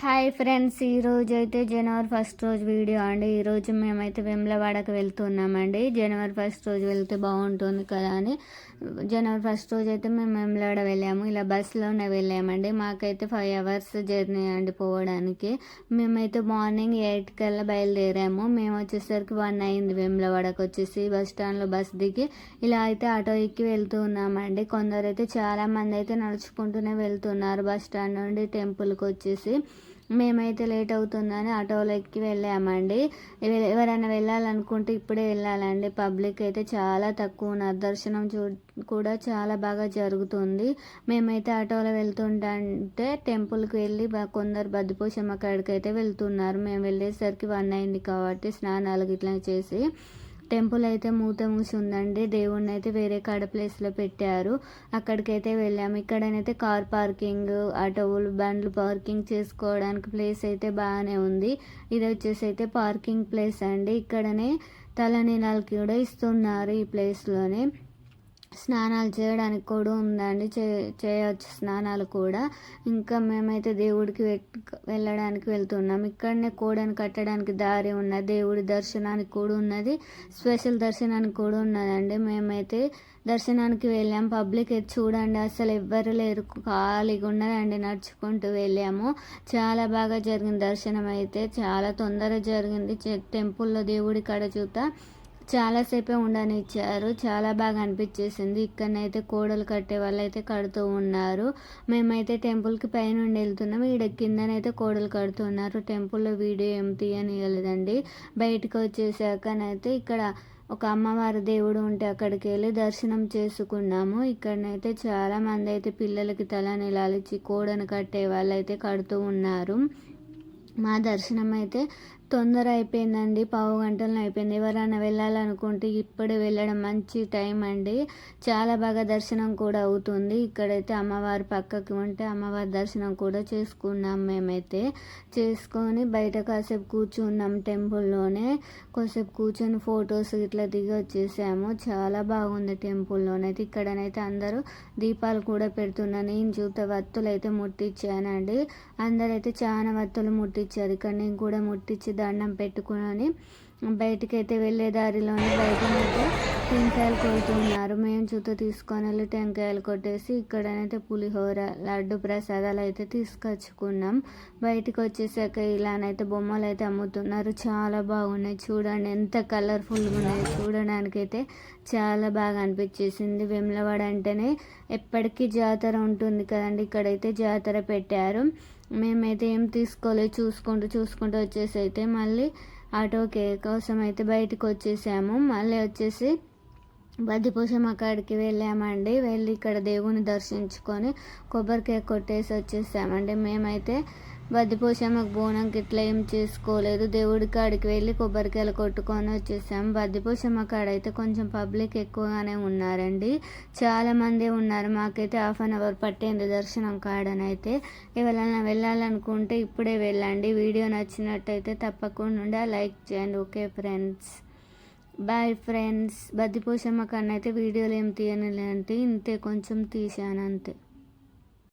Hi friends ఈరోజు అయితే జనవరి first రోజు వీడియో అండి. ఈరోజు మేమైతే వెమ్లవాడకు వెళ్తున్నామండి. జనవరి ఫస్ట్ రోజు వెళ్తే బాగుంటుంది కదా అని. జనవరి ఫస్ట్ రోజు అయితే మేము వెమ్లవాడ వెళ్ళాము. ఇలా బస్సులోనే వెళ్ళామండి. మాకైతే ఫైవ్ అవర్స్ జర్నీ అండి పోవడానికి. మేమైతే మార్నింగ్ ఎయిట్ కల్లా బయలుదేరాము. మేము వచ్చేసరికి వన్ అయింది వెమ్లవాడకు వచ్చేసి. బస్ స్టాండ్లో బస్ దిగి ఇలా అయితే ఆటో ఎక్కి వెళ్తూ ఉన్నామండి. కొందరైతే చాలామంది అయితే నడుచుకుంటూనే వెళ్తున్నారు బస్ స్టాండ్ నుండి టెంపుల్కి వచ్చేసి. మేమైతే లేట్ అవుతుందని ఆటోలో ఎక్కి వెళ్ళామండి. ఎవరైనా వెళ్ళాలనుకుంటే ఇప్పుడే వెళ్ళాలండి. పబ్లిక్ అయితే చాలా తక్కువ ఉన్నారు. దర్శనం చూ కూడా చాలా బాగా జరుగుతుంది. మేమైతే ఆటోలో వెళ్తుంటే టెంపుల్కి వెళ్ళి కొందరు బద్దిపోషమ్మ కాడికి అయితే వెళ్తున్నారు. మేము వెళ్ళేసరికి వన్ అయింది కాబట్టి స్నానాలు ఇట్లా చేసి టెంపుల్ అయితే మూత మూసి ఉందండి. దేవుణ్ణి అయితే వేరే కాడ ప్లేస్లో పెట్టారు. అక్కడికైతే వెళ్ళాము. ఇక్కడనైతే కార్ పార్కింగ్ ఆటోలు బండ్లు పార్కింగ్ చేసుకోవడానికి ప్లేస్ అయితే బాగానే ఉంది. ఇది వచ్చేసి అయితే పార్కింగ్ ప్లేస్ అండి. ఇక్కడనే తలనీలాలకి కూడా ఇస్తున్నారు ఈ ప్లేస్లోనే స్నానాలు చేయడానికి కూడా ఉందండి. చే చేయవచ్చు స్నానాలు కూడా. ఇంకా మేమైతే దేవుడికి వెళ్ళడానికి వెళ్తున్నాం. ఇక్కడనే కోడని కట్టడానికి దారి ఉన్నది. దేవుడి దర్శనానికి కూడా ఉన్నది. స్పెషల్ దర్శనానికి కూడా ఉన్నదండి. మేమైతే దర్శనానికి వెళ్ళాం. పబ్లిక్ అయితే చూడండి అసలు ఎవ్వరు లేరు. ఖాళీగా ఉన్నదండి. నడుచుకుంటూ వెళ్ళాము. చాలా బాగా జరిగింది దర్శనం అయితే. చాలా తొందరగా జరిగింది. టెంపుల్లో దేవుడి కడ చూత చాలాసేపే ఉండనిచ్చారు. చాలా బాగా అనిపించేసింది. ఇక్కడనైతే కోడలు కట్టే వాళ్ళు అయితే కడుతూ ఉన్నారు. మేమైతే టెంపుల్కి పైనుండి వెళ్తున్నాం. ఈడ కిందనైతే కోడలు కడుతున్నారు. టెంపుల్లో వీడియో ఏం తీయనియలేదండి బయటకు వచ్చేసాకనైతే ఇక్కడ ఒక అమ్మవారి దేవుడు ఉంటే అక్కడికి వెళ్ళి దర్శనం చేసుకున్నాము. ఇక్కడనైతే చాలా మంది అయితే పిల్లలకి తల నిలాలిచ్చి కోడను కట్టే వాళ్ళు అయితే కడుతూ ఉన్నారు. మా దర్శనం అయితే తొందర అయిపోయిందండి. పావు గంటలను అయిపోయింది. ఎవరైనా వెళ్ళాలనుకుంటే ఇప్పుడే వెళ్ళడం మంచి టైం అండి. చాలా బాగా దర్శనం కూడా అవుతుంది. ఇక్కడైతే అమ్మవారి పక్కకి ఉంటే అమ్మవారి దర్శనం కూడా చేసుకున్నాం మేమైతే. చేసుకొని బయట కాసేపు కూర్చున్నాం టెంపుల్లోనే కాసేపు కూర్చొని ఫొటోస్ ఇట్లా దిగి వచ్చేసాము. చాలా బాగుంది టెంపుల్లోనైతే ఇక్కడనైతే అందరూ దీపాలు కూడా పెడుతున్నాను నేను చూత వత్తులు అయితే ముట్టించానండి అందరైతే చాలా వత్తులు ముట్టించారు ఇక్కడ నేను కూడా ముట్టించి దండం పెట్టుకుని బయటకైతే వెళ్ళే దారిలోనే బయటనైతే టెంకాయలు కొడుతున్నారు. మేము చుట్టూ తీసుకొని వెళ్ళి టెంకాయలు కొట్టేసి ఇక్కడనైతే పులిహోర లడ్డు ప్రసాదాలు అయితే తీసుకొచ్చుకున్నాం. బయటకు వచ్చేసాక ఇలానైతే బొమ్మలు అయితే అమ్ముతున్నారు. చాలా బాగున్నాయి. చూడండి ఎంత కలర్ఫుల్గా ఉన్నాయి. చూడడానికి అయితే చాలా బాగా అనిపించేసింది. వెమ్లవాడ అంటేనే ఎప్పటికీ జాతర ఉంటుంది కదండి. ఇక్కడైతే జాతర పెట్టారు. మేమైతే ఏం తీసుకోలేదు. చూసుకుంటూ చూసుకుంటూ వచ్చేసి అయితే మళ్ళీ ఆటోకే కోసం అయితే బయటకు వచ్చేసాము. మళ్ళీ వచ్చేసి బద్దిపోసమ్మ అక్కడికి వెళ్ళామండి. వెళ్ళి ఇక్కడ దేవుని దర్శించుకొని కొబ్బరికాయ కొట్టేసి వచ్చేసామండి. మేమైతే బద్దిపోసమ్మకు బోనంకి ఇట్లా ఏం చేసుకోలేదు. దేవుడి కాడికి వెళ్ళి కొబ్బరికాయలు కొట్టుకొని వచ్చేసాం. బద్దిపోసమ్మ కాడ అయితే కొంచెం పబ్లిక్ ఎక్కువగానే ఉన్నారండి. చాలామంది ఉన్నారు. మాకైతే హాఫ్ అన్ అవర్ పట్టింది దర్శనం కాడనైతే. ఎవరైనా వెళ్ళాలనుకుంటే ఇప్పుడే వెళ్ళండి. వీడియో నచ్చినట్టయితే తప్పకుండా లైక్ చేయండి. Okay friends. Bye friends. Baddiposamma కన్నా అయితే వీడియోలు ఏం తీయనులేంటి ఇంతే కొంచెం తీసాను అంతే.